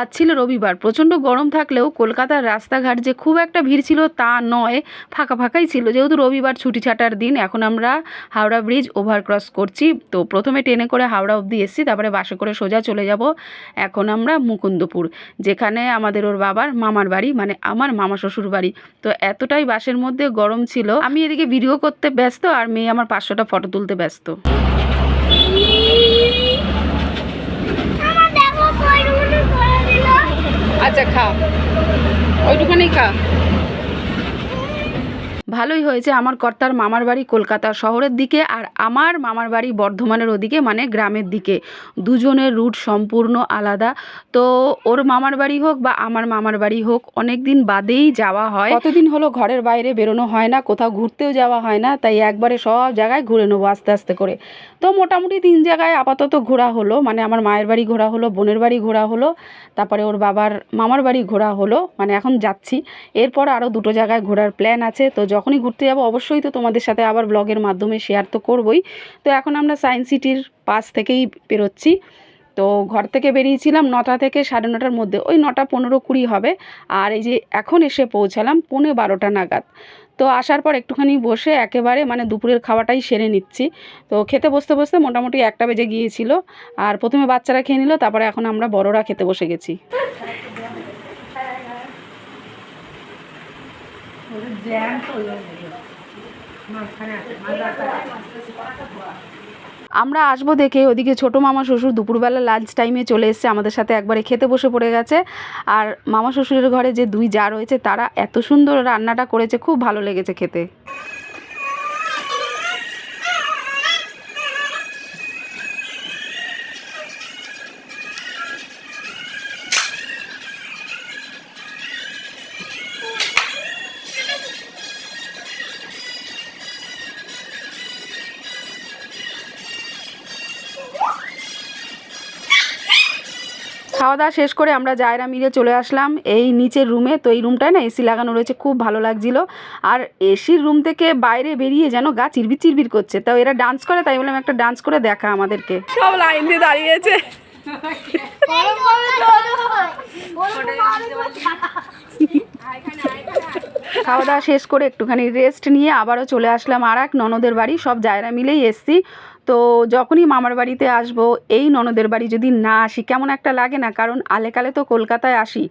আজ ছিল রবিবার। প্রচণ্ড গরম থাকলেও কলকাতার রাস্তাঘাট যে খুব একটা ভিড় ছিল তা নয়, ফাঁকা ফাঁকাই ছিল। যেহেতু রবিবার ছুটি ছাটার দিন, এখন আমরা হাওড়া ব্রিজ ওভার ক্রস করছি। তো প্রথমে ট্রেনে করে হাওড়া অবধি এসেছি, তারপরে বাসে করে সোজা চলে যাব। এখন আমরা মুকুন্দপুর, যেখানে আমাদের ওর বাবার মামার বাড়ি মানে আমার মামা শ্বশুর বাড়ি। তো এতটাই বাসের মধ্যে গরম ছিল। আমি এদিকে ভিডিও করতে ব্যস্ত আর মেয়ে আমার পাঁচশোটা ফটো তুলতে ব্যস্ত আমার দেখো কয়টুকুনি করে দিল আচ্ছা খা ওইটুখানেই খা। ভালোই হয়েছে। আমার কর্তার মামার বাড়ি কলকাতা শহরের দিকে আর আমার মামার বাড়ি বর্ধমানের ওদিকে মানে গ্রামের দিকে। দুজনের রুট সম্পূর্ণ আলাদা। তো ওর মামার বাড়ি হোক বা আমার মামার বাড়ি হোক অনেক দিন বাদেই যাওয়া হয়। কতদিন হলো ঘরের বাইরে বেরোনো হয় না, কোথাও ঘুরতেও যাওয়া হয় না, তাই একবারে সব জায়গায় ঘুরে নেব আস্তে আস্তে করে। তো মোটামুটি তিন জায়গায় আপাতত ঘোরা হলো মানে আমার মায়ের বাড়ি ঘোরা হলো, বোনের বাড়ি ঘোরা হলো, তারপরে ওর বাবার মামার বাড়ি ঘোরা হলো মানে এখন যাচ্ছি। এরপর আরও দুটো জায়গায় ঘোরার প্ল্যান আছে, তো যখনই ঘুরতে যাব, অবশ্যই তো তোমাদের সাথে আবার ব্লগের মাধ্যমে শেয়ার তো করবই। তো এখন আমরা সায়েন্স সিটির পাশ থেকেই বেরোচ্ছি। তো ঘর থেকে বেরিয়েছিলাম নটা থেকে সাড়ে নটার মধ্যে, ওই নটা পনেরো কুড়ি হবে। আর এই যে এখন এসে পৌঁছালাম পৌনে বারোটা নাগাদ। তো আসার পর একটুখানি বসে একেবারে মানে দুপুরের খাওয়াটাই সেরে নিচ্ছি। তো খেতে বসতে বসতে মোটামুটি একটা বেজে গিয়েছিল। আর প্রথমে বাচ্চারা খেয়ে নিল, তারপরে এখন আমরা বড়রা খেতে বসে গেছি। আমরা আসব দেখে, ওদিকে ছোটো মামা শ্বশুর দুপুরবেলা লাঞ্চ টাইমে চলে এসছে, আমাদের সাথে একবারে খেতে বসে পড়ে গেছে। আর মামা শ্বশুরের ঘরে যে দুই যা রয়েছে, তারা এত সুন্দর রান্নাটা করেছে, খুব ভালো লেগেছে খেতে। খাওয়া দাওয়া শেষ করে আমরা জায়রা মিলে চলে আসলাম। এই নিচের রুমে তো এই রুমটায় না এসি লাগানো রয়েছে খুব ভালো লাগছিল। আর এসির রুম থেকে বাইরে বেরিয়ে যেন গা চিরবির চিরবির করছে। তাও এরা ডান্স করে তাই বললাম একটা ডান্স করে দেখা আমাদেরকে। সব লাইন দিয়ে দাঁড়িয়েছে। খাওয়া দাওয়া শেষ করে একটুখানি রেস্ট নিয়ে আবারও চলে আসলাম আর এক ননদের বাড়ি। সব জায়গা মিলেই এসছি। তো যখনই মামার বাড়িতে আসব এই ননদের বাড়ি যদি না আসি কেমন একটা লাগে না? কারণ আলেকালে তো কলকাতায় আসি।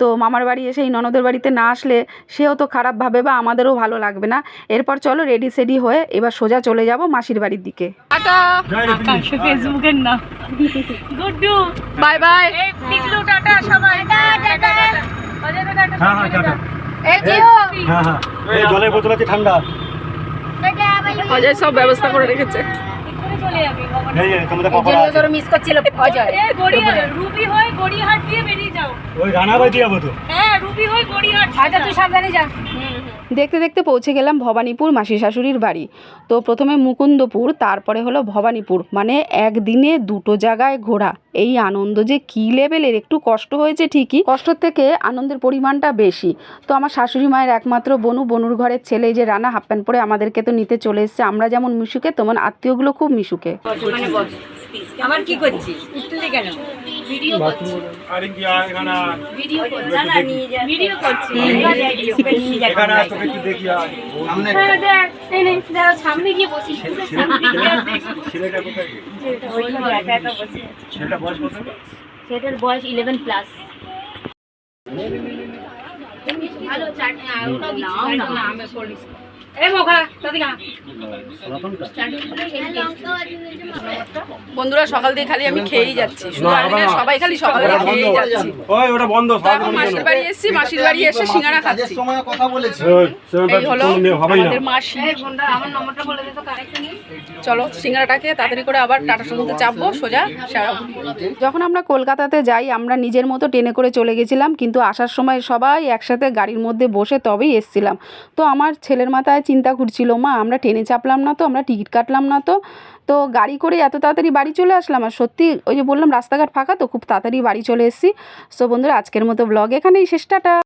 তো মামার বাড়ি এসে এই ননদের বাড়িতে না আসলে সেও তো খারাপ ভাবে বা আমাদেরও ভালো লাগবে না। এরপর চলো রেডি সেডি হয়ে এবার সোজা চলে যাব মাসির বাড়ির দিকে। ফেসবুকের না বাই বাই। টাটা সবাই। অজয় টাটা হ্যাঁ হ্যাঁ হ্যাঁ হ্যাঁ। অজয় সব ব্যবস্থা করে রেখেছে। এই যে তোমাদের পাপড় আছে। মিস করছিল অজয় এ গড়িয়াহাট রুবি হয়ে গড়িয়াহাট দিয়ে বেরিয়ে যাও। ওই রানাবাই যাব তো। হ্যাঁ রুবি হয়ে গড়িয়াহাট আচ্ছা তুই সাবধানে যা। দেখতে দেখতে পৌঁছে গেলাম ভবানীপুর মাসি শাশুড়ির বাড়ি। তো প্রথমে মুকুন্দপুর, তারপরে হলো ভবানীপুর। মানে একদিনে দুটো জায়গায় ঘোরা। এই আনন্দ যে কী লেভেলের একটু কষ্ট হয়েছে ঠিকই। কষ্টর থেকে আনন্দের পরিমাণটা বেশি। তো আমার শাশুড়ি মায়ের একমাত্র বনু, বনুর ঘরের ছেলে যে রানা হাফ প্যান্ট পরে আমাদেরকে তো নিতে চলে এসছে। আমরা যেমন মিশুকে, তেমন আত্মীয়গুলো খুব মিশুকে। আমার কি করছিস? ভিডিও আরে কি এখানে ভিডিও করছি। ভিডিও করছি। এখানে তোকে একটু দেখি আয় সামনে হ্যাঁ, দেখ, এই নে, দাঁড়া, সামনে গিয়ে গিয়ে ছেলেটা কোথায় ওই একা একা বসে ছেলেটা বয়স কত? সেটার বয়স ইলেভেন প্লাস ভালো চাটনি আর ওটাও দিচ্ছি, না, আমি করিস। এই মোখা, দাদিকা। বন্ধুরা সকাল দিয়ে খালি আমি খেয়েই যাচ্ছি। সবাই খালি সকালে খেয়েই যাচ্ছি। ওটা বন্ধ মাসির বাড়ি এসেছি মাসির বাড়ি এসে সিঙ্গারা খাচ্ছি। বলেছি। এই হলো আমাদের মাসি। চলো সিঙ্গারাটা খেয়ে তাড়াতাড়ি করে আবার টাটা সমুদ্রে চাপবো সোজা। যখন আমরা কলকাতাতে যাই আমরা নিজের মতো ট্রেনে করে চলে গেছিলাম কিন্তু আসার সময় সবাই একসাথে গাড়ির মধ্যে বসে তবেই এসছিলাম। তো আমার ছেলের মাথায় চিন্তা ঘুরছিল মা, আমরা ট্রেনে চাপলাম না তো, আমরা টিকিট কাটলাম না তো। তো গাড়ি করে এত তাড়াতাড়ি বাড়ি চলে আসলাম। আর সত্যি ওই যে বললাম, রাস্তাঘাট ফাঁকা তো, খুব তাড়াতাড়ি বাড়ি চলে এসেছি। সো বন্ধুরা, আজকের মতো ব্লগ এখানেই শেষ, টাটা।